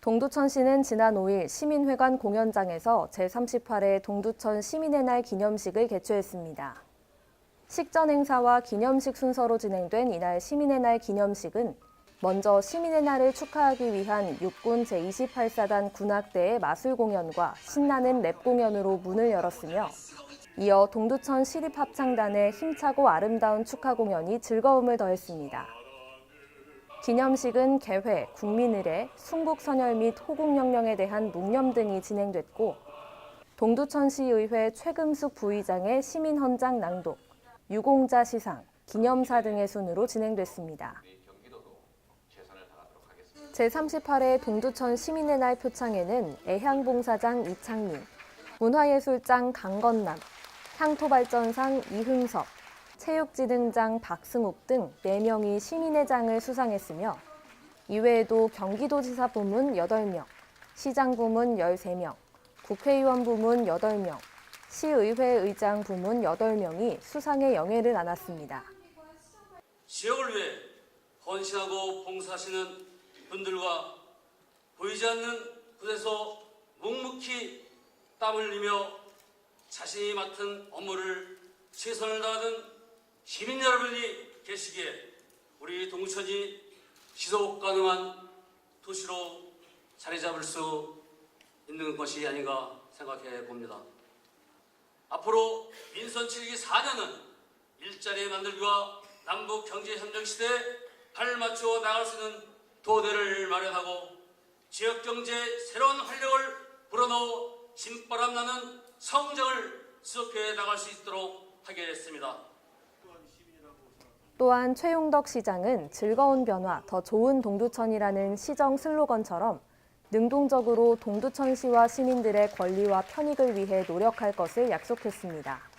동두천시는 지난 5일 시민회관 공연장에서 제38회 동두천 시민의 날 기념식을 개최했습니다. 식전 행사와 기념식 순서로 진행된 이날 시민의 날 기념식은 먼저 시민의 날을 축하하기 위한 육군 제28사단 군악대의 마술 공연과 신나는 랩 공연으로 문을 열었으며 이어 동두천 시립합창단의 힘차고 아름다운 축하 공연이 즐거움을 더했습니다. 기념식은 개회, 국민의례, 순국선열 및 호국영령에 대한 묵념 등이 진행됐고 동두천시의회 최금숙 부의장의 시민헌장 낭독, 유공자 시상, 기념사 등의 순으로 진행됐습니다. 제38회 동두천 시민의 날 표창에는 애향봉사장 이창민, 문화예술장 강건남, 향토발전상 이흥섭, 체육진흥장 박승욱 등 4명이 시민의 장을 수상했으며 이외에도 경기도지사 부문 8명, 시장 부문 13명, 국회의원 부문 8명, 시의회 의장 부문 8명이 수상의 영예를 안았습니다. 지역을 위해 헌신하고 봉사하시는 분들과 보이지 않는 곳에서 묵묵히 땀을 흘리며 자신이 맡은 업무를 최선을 다하는 시민 여러분이 계시기에 우리 동천이 지속 가능한 도시로 자리 잡을 수 있는 것이 아닌가 생각해 봅니다. 앞으로 민선 7기 4년은 일자리 만들기와 남북 경제 협력 시대에 발맞추어 나갈 수 있는 토대를 마련하고 지역 경제에 새로운 활력을 불어넣어 신바람 나는 성장을 지속해 나갈 수 있도록 하겠습니다. 또한 최용덕 시장은 즐거운 변화, 더 좋은 동두천이라는 시정 슬로건처럼 능동적으로 동두천시와 시민들의 권리와 편익을 위해 노력할 것을 약속했습니다.